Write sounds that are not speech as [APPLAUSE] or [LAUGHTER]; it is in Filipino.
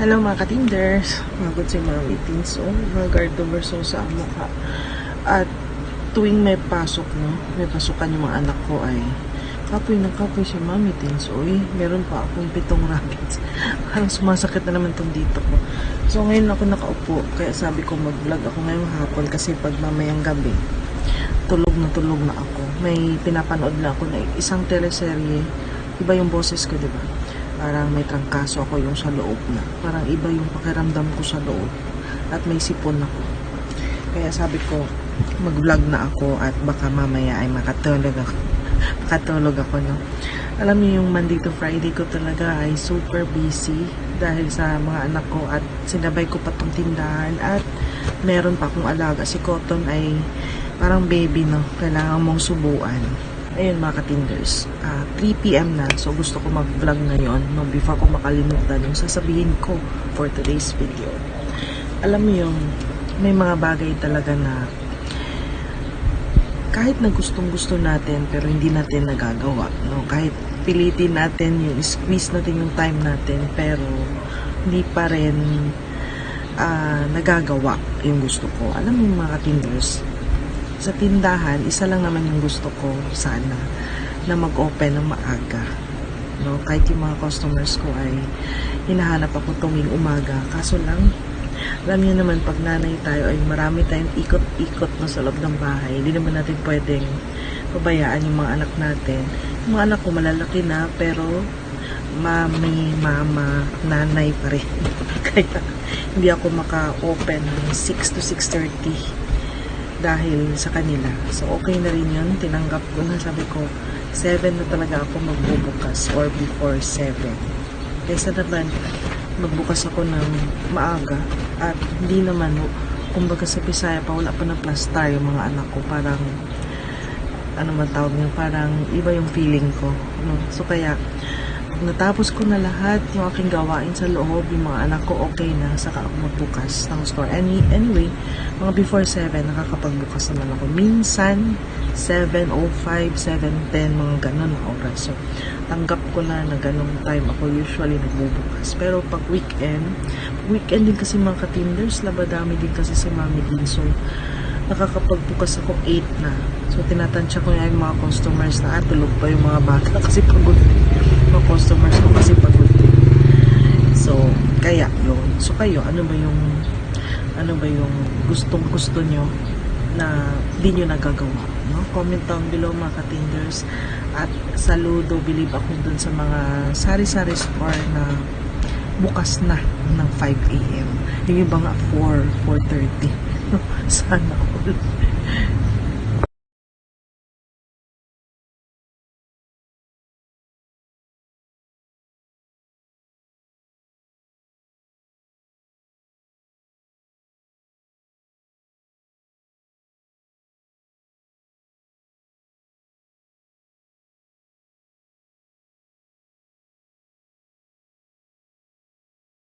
Hello mga katinders. Magod si Mami Tinso. Mga guard over so sa mukha. At tuwing may pasok, no? May pasukan yung mga anak ko ay kapoy ng kapoy si Mami Tinso. Uy, meron pa akong pitong rabbits. [LAUGHS] Parang sumasakit na naman tong dito ko. So ngayon ako nakaupo. Kaya sabi ko mag-vlog ako ngayong hapon kasi pag mamayang gabi, tulog na tulog na ako. May pinapanood na ako na isang teleserye. Iba yung boses ko, di ba? Parang may trangkaso ako yung sa loob na. Parang iba yung pakiramdam ko sa loob. At may sipon ako. Kaya sabi ko, mag-vlog na ako at baka mamaya ay makatulog ako. [LAUGHS] makatulog ako, no? Alam niyo yung Monday to Friday ko talaga ay super busy dahil sa mga anak ko at sinabay ko pa tong tindahan at meron pa akong alaga. Si Cotton ay parang baby, no? Kailangan mong subuan. Ayun mga katinders, ah, 3pm na, so gusto ko mag-vlog ngayon no, before ko makalimutan yung sasabihin ko for today's video. Alam mo yung may mga bagay talaga na kahit na gustong gusto natin pero hindi natin nagagawa. No? Kahit pilitin natin yung squeeze natin yung time natin pero hindi pa rin ah, nagagawa yung gusto ko. Alam mo mga katinders, sa tindahan, isa lang naman yung gusto ko sana na mag-open ng maaga. No, kahit yung mga customers ko ay hinahanap ako tuwing umaga. Kaso lang, alam niyo naman pag nanay tayo ay marami tayong ikot-ikot na sa loob ng bahay. Hindi naman natin pwedeng pabayaan yung mga anak natin. Yung mga anak ko malalaki na pero mami, mama, nanay pa rin. [LAUGHS] Kaya hindi ako maka-open ng 6 to 6.30 dahil sa kanila. So, okay na rin yun. Tinanggap ko na. Sabi ko, 7 na talaga ako magbubukas or before 7. Kaysa naman, magbukas ako ng maaga at hindi naman, kumbaga sa Bisaya pa, wala pa ng plastar yung mga anak ko. Parang, ano man tawag niya, parang iba yung feeling ko. No? So, kaya, natapos ko na lahat yung aking gawain sa loob, yung mga anak ko okay na, saka ako magbukas ng store. Any, anyway, mga before 7, nakakapagbukas naman ako. Minsan, 7.05, 7.10, mga ganun na oras. So, tanggap ko na na ganung time ako usually nagbubukas. Pero pag weekend, weekend din kasi mga katinders, labadami din kasi si Mami din. So, nakakapagbukas ako 8 na. So, tinatansya ko nga yung mga customers na ah, pa yung mga bata [LAUGHS] kasi pagod din. Mga customers ko kasi pagod din. So, kaya yun. So, kayo, ano ba yung ano ba yung gustong gusto nyo na di nyo nagagawa no? comment down below mga katinders at saludo believe ako dun sa mga sari-sari store na bukas na ng 5 a.m. yung iba nga 4, 4.30 [LAUGHS] sana all